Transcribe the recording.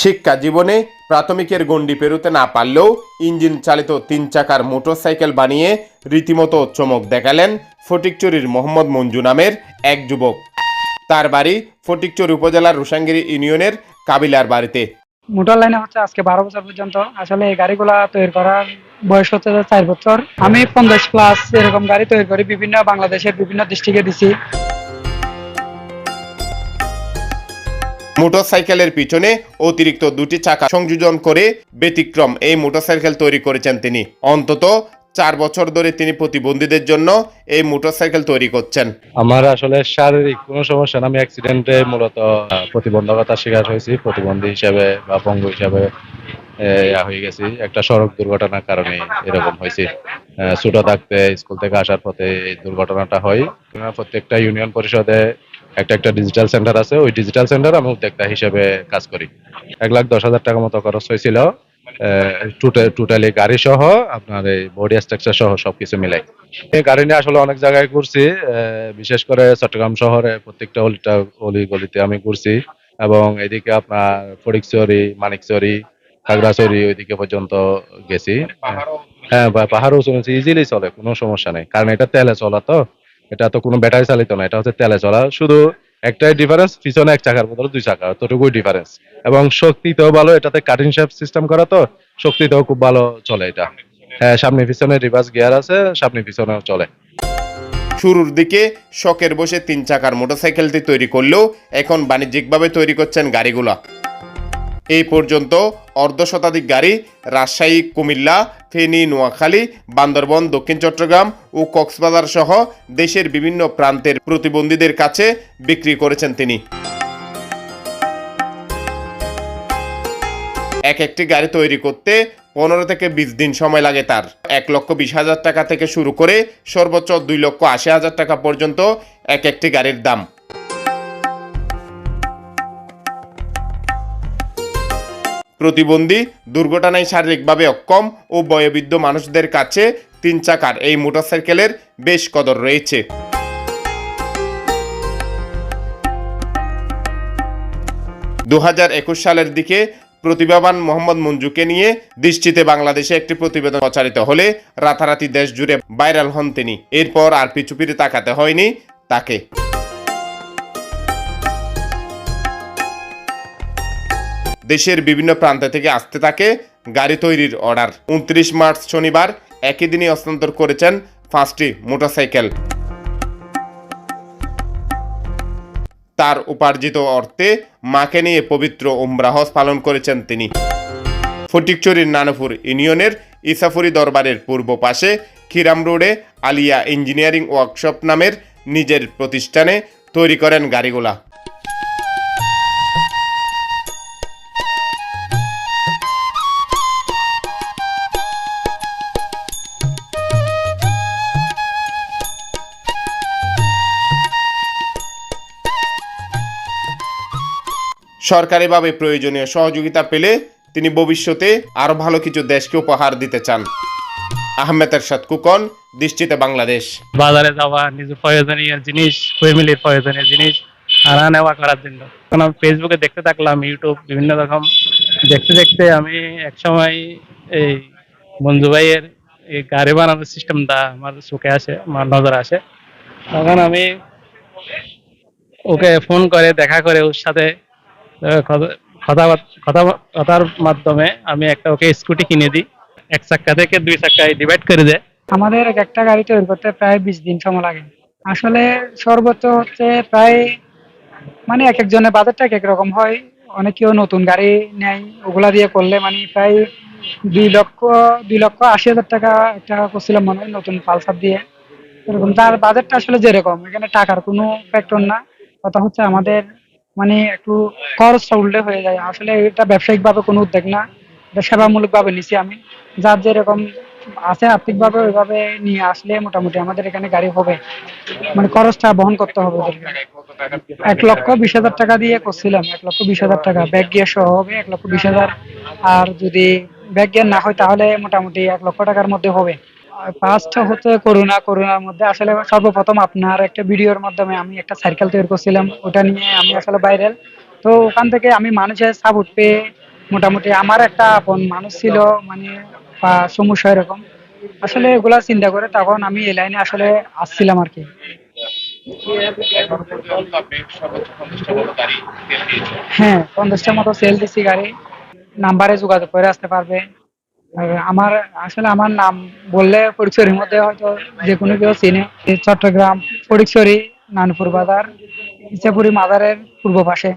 শিক্ষা জীবনে প্রাথমিকের গণ্ডি পেরোতে না পারলেও ইঞ্জিন চালিত তিন চাকার মোটরসাইকেল বানিয়ে রীতিমতো চমক দেখালেন ফটিকচুরির মোহাম্মদ মঞ্জু নামের এক যুবক। তার বাড়ি ফটিকচুরি উপজেলার রুসাঙ্গিরি ইউনিয়নের কাবিলার বাড়িতে। মোটর লাইনে হচ্ছে আজকে বারো বছর পর্যন্ত। আসলে এই গাড়িগুলা তৈরি করার বয়স হচ্ছে চার বছর। আমি পঞ্চাশ প্লাস এরকম গাড়ি তৈরি করি, বিভিন্ন বাংলাদেশের বিভিন্ন ডিস্ট্রিক্টে দিছি। মোটরসাইকেলের পিছনে অতিরিক্ত দুটি চাকা সংযোজন করে ব্যতিক্রম এই মোটরসাইকেল তৈরি করেছেন তিনি। অন্তত চার বছর ধরে তিনি প্রতিবন্ধীদের জন্য এই মোটরসাইকেল তৈরি করছেন। আমার আসলে শারীরিক কোনো সমস্যা না আমি অ্যাক্সিডেন্টে মূলত আহ, প্রতিবন্ধকতার শিকার হয়েছি। প্রতিবন্ধী হিসাবে বা পঙ্গ হিসাবে হয়ে গেছি। একটা সড়ক দুর্ঘটনার কারণে এরকম হয়েছে। ছোট থাকতে স্কুল থেকে আসার পথে দুর্ঘটনাটা হয়। প্রত্যেকটা ইউনিয়ন পরিষদে একটা একটা ডিজিটাল সেন্টার আছে, ওই ডিজিটাল সেন্টার আমি উদ্যোক্তা হিসেবে কাজ করি। এক লাখ দশ হাজার টাকা মতো খরচ হয়েছিল টোটালি গাড়ি সহ, আপনার এই বডি স্ট্রাকচার সহ সবকিছু মিলাই। এই গাড়ি নিয়ে আসলে অনেক জায়গায় ঘুরছি বিশেষ করে চট্টগ্রাম শহরে প্রত্যেকটা অলিটা, অলি গলিতে আমি ঘুরছি এবং এদিকে আপনার ফটিকচুরি মানিকচুরি, খাগড়াছড়ি ওইদিকে পর্যন্ত গেছি। হ্যাঁ বা পাহাড়ও চলেছি ইজিলি চলে, কোনো সমস্যা নেই। কারণ এটা তেলে চলা তো। এটা তো কোনো ব্যাটারি চালিত না, এটা হচ্ছে তেলে চলা। শুধু একটাই ডিফারেন্স পিছনে এক চাকার বদলে দুই চাকা অতটুকুই ডিফারেন্স এবং শক্তিতেও ভালো, এটাতে কাটিং শেপ সিস্টেম করা তো, শক্তিতেও খুব ভালো চলে এটা। হ্যাঁ সামনে পিছনে রিভার্স গিয়ার আছে, সামনে পিছনেও চলে। শুরুর দিকে শখের বসে তিন চাকার মোটরসাইকেলটি তৈরি করলেও এখন বাণিজ্যিকভাবে তৈরি করছেন গাড়িগুলো। এই পর্যন্ত অর্ধ শতাধিক গাড়ি রাজশাহী, কুমিল্লা, ফেনী, নোয়াখালী, বান্দরবন, দক্ষিণ চট্টগ্রাম ও কক্সবাজার সহ দেশের বিভিন্ন প্রান্তের প্রতিবন্ধীদের কাছে বিক্রি করেছেন তিনি। এক একটি গাড়ি তৈরি করতে পনেরো থেকে বিশ দিন সময় লাগে তার। এক লক্ষ বিশ হাজার টাকা থেকে শুরু করে সর্বোচ্চ দুই লক্ষ আশি হাজার টাকা পর্যন্ত এক একটি গাড়ির দাম। প্রতিবন্ধী দুর্ঘটনায় শারীরিকভাবে অক্ষম ও বয়োবৃদ্ধ মানুষদের কাছে তিন চাকার এই মোটরসাইকেলের বেশ কদর রয়েছে। দু একুশ সালের দিকে প্রতিভাবান মোহাম্মদ মঞ্জুকে নিয়ে দৃষ্টিতে বাংলাদেশে একটি প্রতিবেদন প্রচারিত হলে রাতারাতি দেশ জুড়ে ভাইরাল হন তিনি। এরপর আর পিছু তাকাতে হয়নি তাকে। দেশের বিভিন্ন প্রান্ত থেকে আসতে থাকে গাড়ি তৈরির অর্ডার। উনত্রিশ মার্চ শনিবার একই দিনে হস্তান্তর করেছেন পাঁচটি মোটরসাইকেল। তার উপার্জিত অর্থে মাকে নিয়ে পবিত্র উমরা হজ পালন করেছেন তিনি। ফটিকচুরির নানপুর ইউনিয়নের ইসাফুরি দরবারের পূর্ব পাশে খিরাম রোডে আলিয়া ইঞ্জিনিয়ারিং ওয়ার্কশপ নামের নিজের প্রতিষ্ঠানে তৈরি করেন গাড়িগুলা। সরকারিভাবে প্রয়োজনীয় সহযোগিতা পেলে তিনি ভবিষ্যতে আরও ভালো কিছু দেশকে উপহার দিতে চান। আহমেদ এরশাদ কুকন, দৃষ্টিতে বাংলাদেশ। বাজারে যাওয়া, নিজের প্রয়োজনীয় জিনিস, ফ্যামিলির প্রয়োজনীয় জিনিস, আনা নেওয়া করার জন্য। তখন আমি ফেসবুকে দেখতে থাকলাম ইউটিউব বিভিন্ন রকম। দেখতে দেখতে আমি এক সময় এই মঞ্জু ভাইয়ের এই গাড়ি বানানোর সিস্টেমটা আমার চোখে আসে, আমার নজর আসে। তখন আমি ওকে ফোন করে, দেখা করে ওর সাথে কথা- কথা কথা কথার মাধ্যমে আমি একটা ওকে স্কুটি কিনে দিই। এক চাক্কা থেকে দুই চাক্কায় ডিভাইড করে দেয়। আমাদের এক একটা গাড়ি তৈরি করতে প্রায় বিশ দিন সময় লাগে। আসলে সর্বোচ্চ হচ্ছে প্রায় মানে এক একজনের বাজারটা এক এক রকম হয়। অনেকেও নতুন গাড়ি নেয়, ওগুলা দিয়ে করলে মানে প্রায় দুই লক্ষ দুই লক্ষ আশি হাজার টাকা একটা করছিলাম মনে হয় নতুন পালসার দিয়ে। এরকম তার বাজেটটা আসলে যেরকম, এখানে টাকার কোনো ফ্যাক্টর না। কথা হচ্ছে আমাদের মানে একটু খরচটা উল্টে হয়ে যায়। আসলে এটা ব্যবসায়িক ভাবে কোনো উদ্যোগ না, এটা সেবামূলক ভাবে নিছি আমি। যার যেরকম আছে আর্থিক ভাবে ওইভাবে নিয়ে আসলে মোটামুটি আমাদের এখানে গাড়ি হবে। মানে খরচটা বহন করতে হবে এক লক্ষ বিশ হাজার টাকা দিয়ে করছিলাম, এক লক্ষ বিশ হাজার টাকা। ব্যাগ গিয়ে সহ হবে এক লক্ষ বিশ হাজার। আর যদি ব্যাগ গিয়ার না হয় তাহলে মোটামুটি এক লক্ষ টাকার মধ্যে হবে। ফার্স্ট হচ্ছে করোনা করোনার মধ্যে আসলে সর্বপ্রথম আপনার একটা ভিডিওর মাধ্যমে আমি একটা সাইকেল তৈরি করছিলাম। ওটা নিয়ে আমি আসলে ভাইরাল তো ওখান থেকে আমি মানুষের সাপোর্ট পেয়ে মোটামুটি আমার একটা আপন মানুষ ছিল মানে সমস্যা এরকম। আসলে এগুলা চিন্তা করে তখন আমি এই লাইনে আসলে আসছিলাম আর কি। সর্বোচ্চ পঞ্চাশটা মতো হ্যাঁ সেল দিচ্ছি গাড়ি। নাম্বারে যোগাযোগ করে আসতে পারবে। আমার, আসলে আমার নাম বললে ফটিকছড়ির মধ্যে হয়তো যে কোনো কেউ চিনে। চট্টগ্রাম ফটিকছড়ি নানপুর বাজার, ইচ্ছাপুরি মাজারের পূর্ব পাশে।